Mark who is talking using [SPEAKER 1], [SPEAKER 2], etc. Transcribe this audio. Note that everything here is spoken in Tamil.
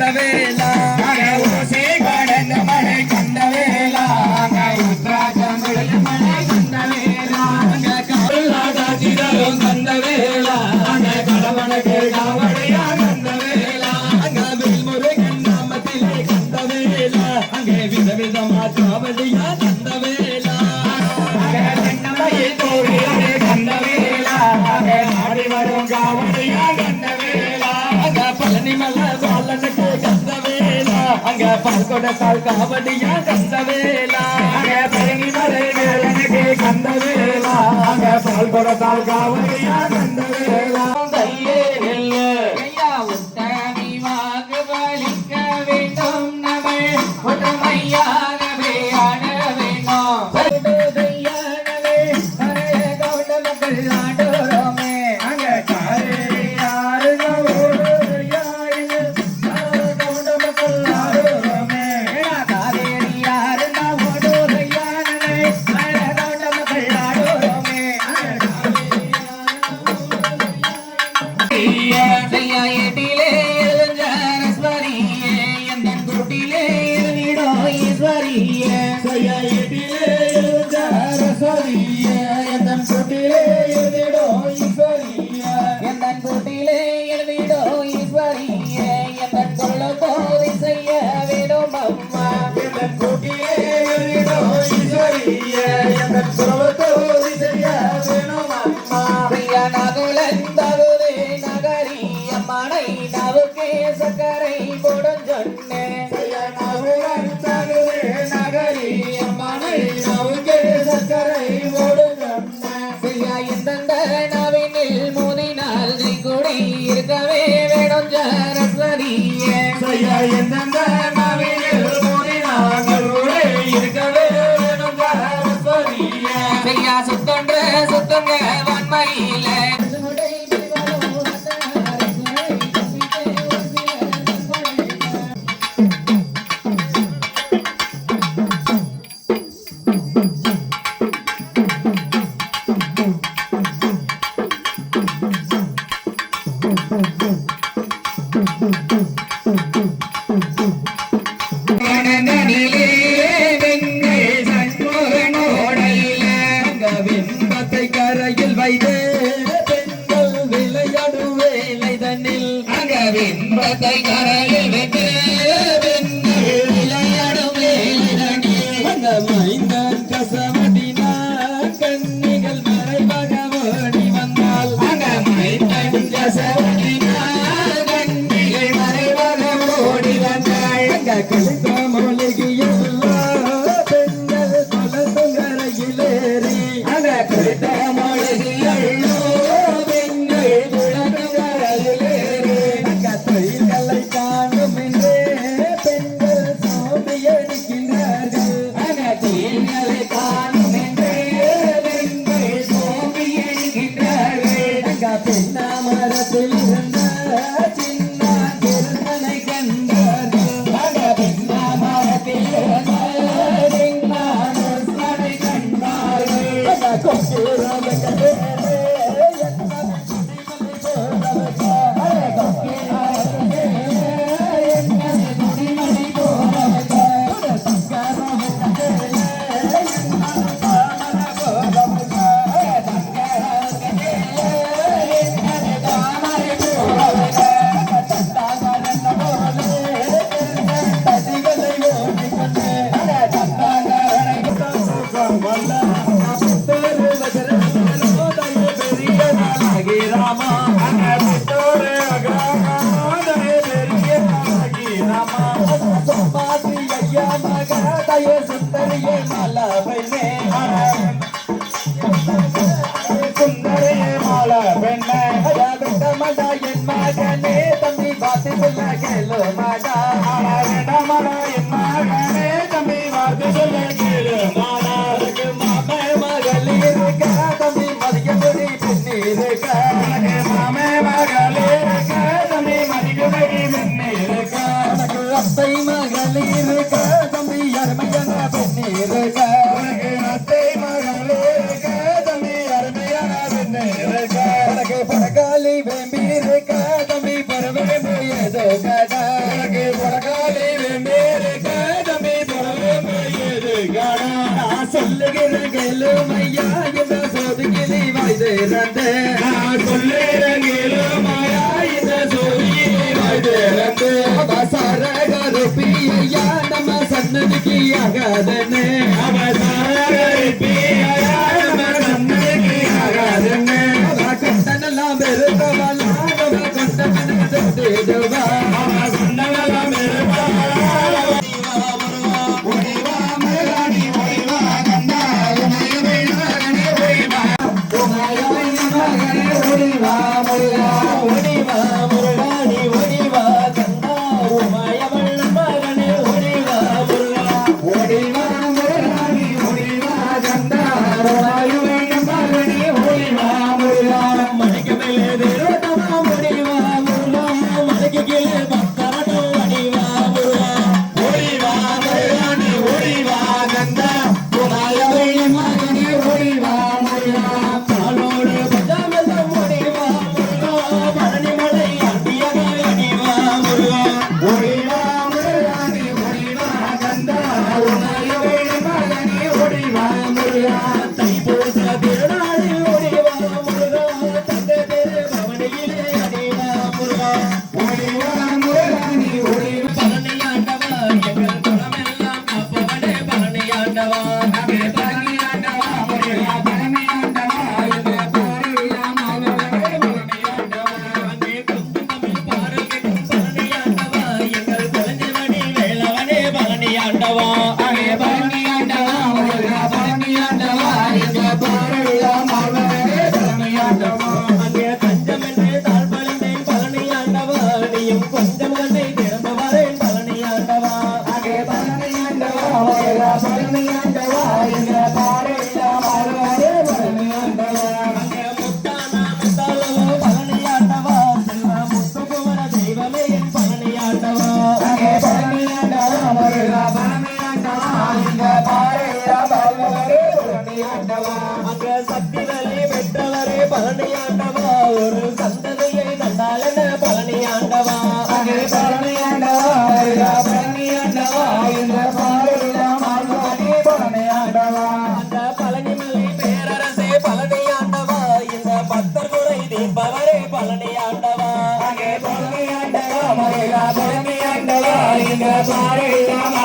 [SPEAKER 1] Anda. நாங்க
[SPEAKER 2] பங்கொடத்தால்
[SPEAKER 1] காவடியா கந்தவேலா
[SPEAKER 2] பரங்கி மலை வேலனுக்கு கந்தவேலா பால் கொடத்தால் காவடியா கந்த
[SPEAKER 3] சந்தனவினில் மோதினால் நீ குடி இருக்கவே வேணும் ஜாரசரிய
[SPEAKER 2] செய்ய எந்தெந்த
[SPEAKER 3] கதை கரை
[SPEAKER 1] పెన్నా మరతులు
[SPEAKER 2] ஆ
[SPEAKER 1] சொல்லுகிற கேளும் ஐயா இந்த சோதுகிளி வாய்திறந்த
[SPEAKER 2] நான் சொல்லுகிற கேளும் ஐயா இந்த
[SPEAKER 1] சோதுகிளி
[SPEAKER 2] வாய்திறந்த அவசர கருப்பி ஐயா நம்ம சன்னதிக்கு ஆகாதன்னு.
[SPEAKER 1] அவன்
[SPEAKER 2] அங்கே